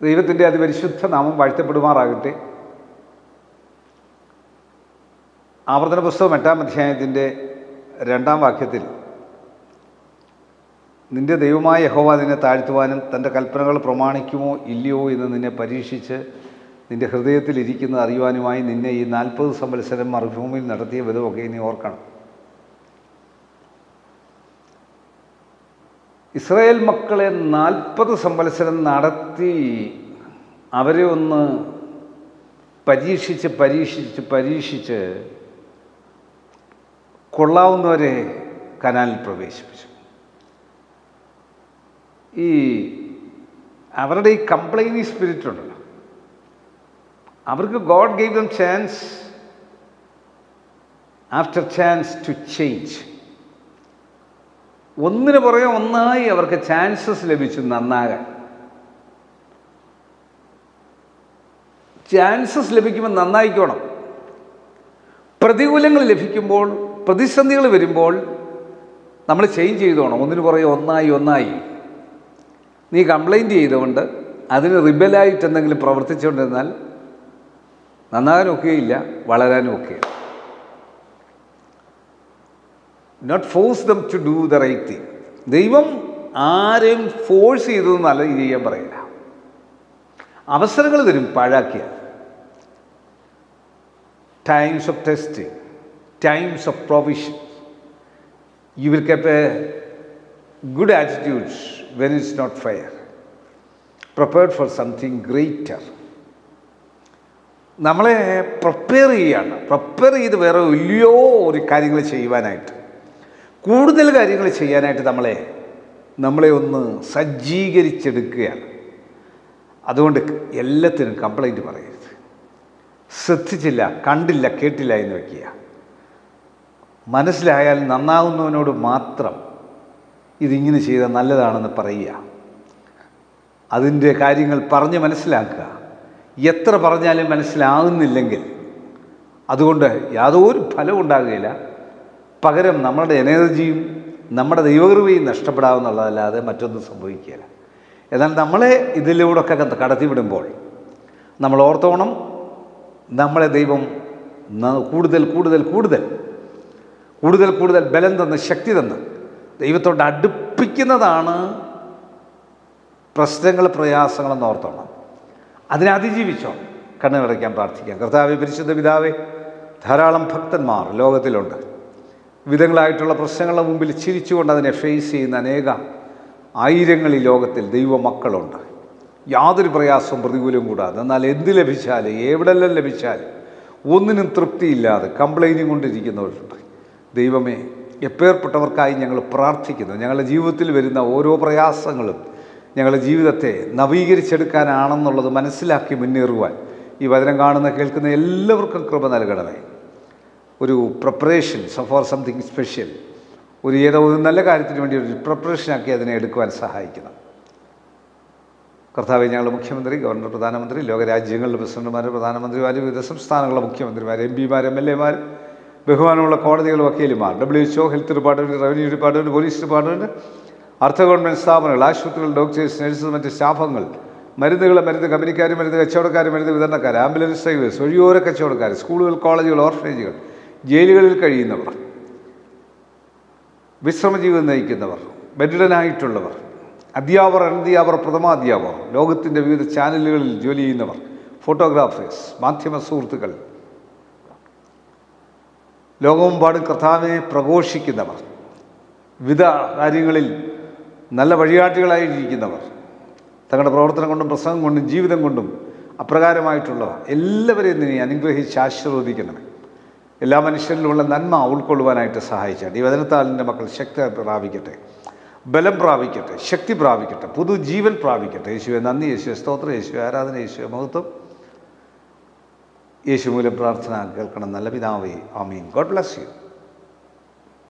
ദൈവത്തിന്റെ അതിപരിശുദ്ധ നാമം വാഴ്ത്തപ്പെടുമാറാകട്ടെ. ആവർത്തന പുസ്തകം എട്ടാം അധ്യായത്തിന്റെ രണ്ടാം വാക്യത്തിൽ നിന്റെ ദൈവമായ യഹോവ നിന്നെ താഴ്ത്തുവാനും തന്റെ കൽപ്പനകൾ പ്രമാണിക്കുമോ ഇല്ലയോ എന്ന് നിന്നെ പരീക്ഷിച്ച് നിന്റെ ഹൃദയത്തിൽ ഇരിക്കുന്നത് അറിയുവാനുമായി നിന്നെ ഈ നാൽപ്പത് സംവത്സരം മറുഭൂമിയിൽ നടത്തിയ വിധമൊക്കെ ഇനി ഓർക്കണം. ഇസ്രായേൽ മക്കളെ നാൽപ്പത് സംവത്സരം നടത്തി അവരെ ഒന്ന് പരീക്ഷിച്ച് പരീക്ഷിച്ച് പരീക്ഷിച്ച് കൊള്ളാവുന്നവരെ കനാലിൽ പ്രവേശിപ്പിച്ചു. ഈ അവരുടെ ഈ കംപ്ലൈനി സ്പിരിറ്റ് ഉണ്ടല്ലോ. അവർക്ക് God gave them chance after chance to change. ഒന്നിന് പുറകെ ഒന്നായി അവർക്ക് ചാൻസസ് ലഭിച്ചു നന്നാകാൻ. ചാൻസസ് ലഭിക്കുമ്പോൾ നന്നായിക്കോണം. പ്രതികൂലങ്ങൾ ലഭിക്കുമ്പോൾ പ്രതിസന്ധികൾ വരുമ്പോൾ നമ്മൾ ചേഞ്ച് ചെയ്തോണം. ഒന്നിനു പുറകെ ഒന്നായി ഒന്നായി. നീ കംപ്ലൈന്റ് ചെയ്തുകൊണ്ട് അതിന് റിബലായിട്ട് എന്തെങ്കിലും പ്രവർത്തിച്ചുകൊണ്ടിരുന്നാൽ നന്നാകാനൊക്കെയില്ല വളരാനും ഒക്കെയില്ല. Not force them to do the right thing ദൈവം ആരെയും ഫോഴ്സ് ചെയ്തത് നല്ല ചെയ്യാൻ പറയില്ല. അവസരങ്ങൾ തരും പാഴാക്കിയ times of testing times of provision you will keep a good attitudes when it's not fair prepared for something greater നമ്മളെ പ്രിപ്പയർ ചെയ്യുകയാണ് പ്രിപ്പയർ ചെയ്ത് വേറെ വലിയോ ഒരു കാര്യങ്ങൾ ചെയ്യുവാനായിട്ട്. കൂടുതൽ കാര്യങ്ങൾ ചെയ്യാനായിട്ട് നമ്മളെ നമ്മളെ ഒന്ന് സജ്ജീകരിച്ചെടുക്കുകയാണ്. അതുകൊണ്ട് എല്ലാത്തിനും കംപ്ലൈന്റ് പറയരുത്. ശ്രദ്ധിച്ചില്ല കണ്ടില്ല കേട്ടില്ല എന്ന് വയ്ക്കുക മനസ്സിലായാൽ നന്നാവുന്നവനോട് മാത്രം ഇതിങ്ങനെ ചെയ്താൽ നല്ലതാണെന്ന് പറയുക. അതിന്റെ കാര്യങ്ങൾ പറഞ്ഞ് മനസ്സിലാക്കുക. എത്ര പറഞ്ഞാലും മനസ്സിലാകുന്നില്ലെങ്കിൽ അതുകൊണ്ട് യാതൊരു ഫലവും ഉണ്ടാകുകയില്ല. പകരം നമ്മളുടെ എനർജിയും നമ്മുടെ ദൈവകൃപയും നഷ്ടപ്പെടാവുന്നുള്ളതല്ലാതെ മറ്റൊന്നും സംഭവിക്കുകയില്ല. എന്നാൽ നമ്മളെ ഇതിലൂടെയൊക്കെ കടത്തിവിടുമ്പോൾ നമ്മൾ ഓർത്തോണം നമ്മളെ ദൈവം കൂടുതൽ കൂടുതൽ കൂടുതൽ കൂടുതൽ കൂടുതൽ ബലം തന്ന് ശക്തി തന്ന് ദൈവത്തോട് അടുപ്പിക്കുന്നതാണ് പ്രശ്നങ്ങൾ പ്രയാസങ്ങളെന്ന് ഓർത്തോണം. അതിനെ അതിജീവിച്ചോ കണ്ണുകടയ്ക്കാൻ പ്രാർത്ഥിക്കാം. കർത്താവ് പരിശുദ്ധ പിതാവേ ധാരാളം ഭക്തന്മാർ ലോകത്തിലുണ്ട്. വിധങ്ങളായിട്ടുള്ള പ്രശ്നങ്ങളുടെ മുമ്പിൽ ചിരിച്ചുകൊണ്ട് അതിനെ ഫേസ് ചെയ്യുന്ന അനേക ആയിരങ്ങൾ ഈ ലോകത്തിൽ ദൈവമക്കളുണ്ട്. യാതൊരു പ്രയാസവും പ്രതികൂലവും കൂടാതെ. എന്നാൽ എന്ത് ലഭിച്ചാലും എവിടെല്ലാം ലഭിച്ചാലും ഒന്നിനും തൃപ്തിയില്ലാതെ കംപ്ലൈന്റും കൊണ്ടിരിക്കുന്നവരുണ്ട്. ദൈവമേ എപ്പേർപ്പെട്ടവർക്കായി ഞങ്ങൾ പ്രാർത്ഥിക്കുന്നു. ഞങ്ങളുടെ ജീവിതത്തിൽ വരുന്ന ഓരോ പ്രയാസങ്ങളും ഞങ്ങളുടെ ജീവിതത്തെ നവീകരിച്ചെടുക്കാനാണെന്നുള്ളത് മനസ്സിലാക്കി മുന്നേറുവാൻ ഈ വചനം കാണുന്ന കേൾക്കുന്ന എല്ലാവർക്കും കൃപ നൽകണമേ. ഒരു പ്രിപ്പറേഷൻ ഫോർ സംതിങ് സ്പെഷ്യൽ ഒരു ഏതോ ഒരു നല്ല കാര്യത്തിന് വേണ്ടി ഒരു പ്രിപ്പറേഷനാക്കി അതിനെ എടുക്കുവാൻ സഹായിക്കണം. കർത്താവ് ഞങ്ങളുടെ മുഖ്യമന്ത്രി ഗവർണർ പ്രധാനമന്ത്രി ലോകരാജ്യങ്ങളിലെ പ്രസിഡന്റുമാർ പ്രധാനമന്ത്രിമാർ വിവിധ സംസ്ഥാനങ്ങളിലെ മുഖ്യമന്ത്രിമാർ എം പിമാർ എം എൽ എമാർ ബഹുമാനമുള്ള കോടതികൾ വക്കീലുമാർ W H O health department revenue department police department അർദ്ധ ഗവൺമെന്റ് സ്ഥാപനങ്ങൾ ആശുപത്രികൾ ഡോക്ടേഴ്സ് നഴ്സസ് മറ്റ് സ്റ്റാഫുകൾ മരുന്നുകൾ മരുന്ന് കമ്പനിക്കാർ മരുന്ന് കച്ചവടക്കാർ മരുന്ന് വിതരണക്കാർ ആംബുലൻസ് ഡ്രൈവേഴ്സ് ഒഴിയോര കച്ചവടക്കാർ സ്കൂളുകൾ കോളേജുകൾ ഓർഫനേജുകൾ ജയിലുകളിൽ കഴിയുന്നവർ വിശ്രമജീവിതം നയിക്കുന്നവർ ബെഡിഡനായിട്ടുള്ളവർ അധ്യാപകർ അനധ്യാപകർ പ്രഥമാധ്യാപകർ ലോകത്തിന്റെ വിവിധ ചാനലുകളിൽ ജോലി ചെയ്യുന്നവർ ഫോട്ടോഗ്രാഫേഴ്സ് മാധ്യമ സുഹൃത്തുക്കൾ ലോകമെമ്പാടും കർത്താവിനെ പ്രഘോഷിക്കുന്നവർ വിവിധ കാര്യങ്ങളിൽ നല്ല വഴികാട്ടികളായിരിക്കുന്നവർ തങ്ങളുടെ പ്രവർത്തനം കൊണ്ടും പ്രസംഗം കൊണ്ടും ജീവിതം കൊണ്ടും അപ്രകാരമായിട്ടുള്ളവർ എല്ലാവരെയും നീ അനുഗ്രഹിച്ച് ആശീർവദിക്കണമേ. എല്ലാ മനുഷ്യരിലുമുള്ള നന്മ ഉൾക്കൊള്ളുവാനായിട്ട് സഹായിച്ചാണ്. ഈ വചനത്താലിന്റെ മക്കൾ ശക്തി പ്രാപിക്കട്ടെ. ബലം പ്രാപിക്കട്ടെ. ശക്തി പ്രാപിക്കട്ടെ. പുതുജീവൻ പ്രാപിക്കട്ടെ. യേശുവെ നന്ദി യേശുവെ സ്തോത്രം യേശുവെ ആരാധന യേശുവെ മഹത്വം. യേശു മൂലം പ്രാർത്ഥന കേൾക്കണം. നല്ല പിതാവേ ആമീൻ. God bless you.